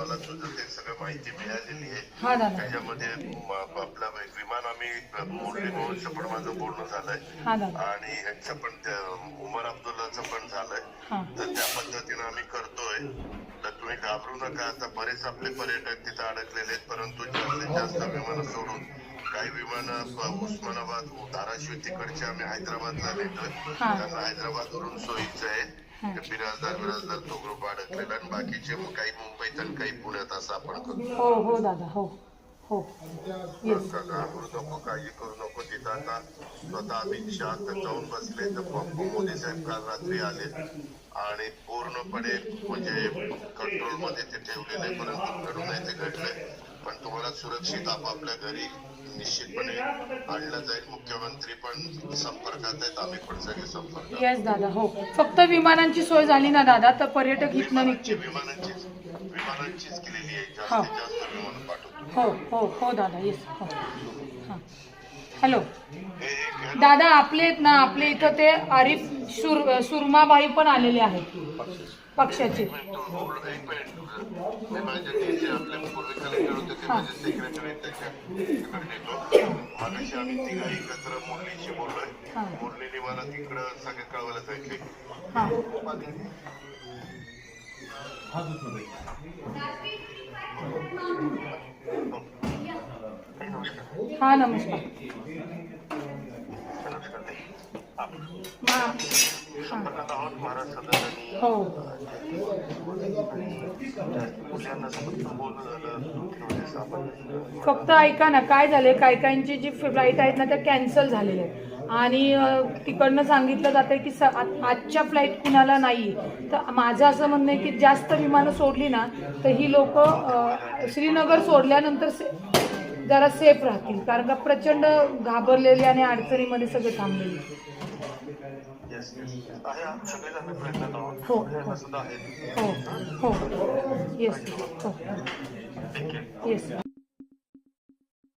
मला तुझं ते सगळं माहिती मिळालेली आहे त्याच्यामध्ये आपलं विमान आम्ही मोडले भाऊचं पण माझं बोलणं झालंय. आणि ह्यांचं पण उमर अब्दुल्लाचं पण झालंय. तर त्या पद्धतीनं आम्ही करतोय. तर तुम्ही घाबरू नका. आता बरेच आपले पर्यटक तिथं अडकलेले आहेत परंतु जास्तीत जास्त विमानं सोडून काही विमानं उस्मानाबाद धाराशिव तिकडचे आम्ही हैदराबादला नेतोय. त्यांना हैदराबाद वरून सोयीचं आहे. बिराजदार बिराजदार तो ग्रुप अडकलेला आणि बाकीचे काही मुंबईत आणि काही पुण्यात असं आपण करतो हो हो दादा हो हो. येस तर घाबरू नको काळजी करू नको तिथं आता स्वतः अमित शहा जाऊन बसले तर मोदी साहेब काल रात्री आले आणि पूर्णपणे म्हणजे कंट्रोलमध्ये ते ठेवलेले परंतु घडू नये ते घडलंय. पण तुम्हाला सुरक्षित आपापल्या घरी निश्चितपणे आणलं जाईल. मुख्यमंत्री पण संपर्कात आहेत. आम्ही पण सगळे संपर्कात येस दादा हो. फक्त विमानांची सोय झाली ना दादा? तर पर्यटक इथनं विमानांची निघतील विमानांचीच विमानांचीच केलेली आहे. हा. जास्तीत जास्त विमान पाठवतो. हो हो हो दादा येस हो. हां. हॅलो हे एक दादा आपले आहेत ना आपले इथं ते आरिफ सुर सुरमाबाई पण आलेले आहेत. पक्षाचे. एक मिनिट कलेक्टर होते ते नेतो मागाशी आम्ही तिघा एकत्र मुरलीशी बोललोय हा. मुरलीने मला तिकडं सगळं कळवायला सांगितले हां. हां नमस्कार. हो. फक्त ऐका ना काय झाले काय काहींची जी फ्लाईट आहेत ना त्या कॅन्सल झालेल्या आहेत. आणि तिकडनं सांगितलं जातं की स आजच्या फ्लाईट कुणाला नाही. तर माझं असं म्हणणं आहे की जास्त विमानं सोडली ना तर ही लोक श्रीनगर सोडल्यानंतर से जरा सेफ राहतील. कारण का प्रचंड घाबरलेले आणि अडचणीमध्ये सगळे थांबलेले येस आहे आम्ही सगळेच आम्ही प्रयत्नात आहोत हो. मुलांना सुद्धा आहेत हो हो येस हो ठीक आहे येस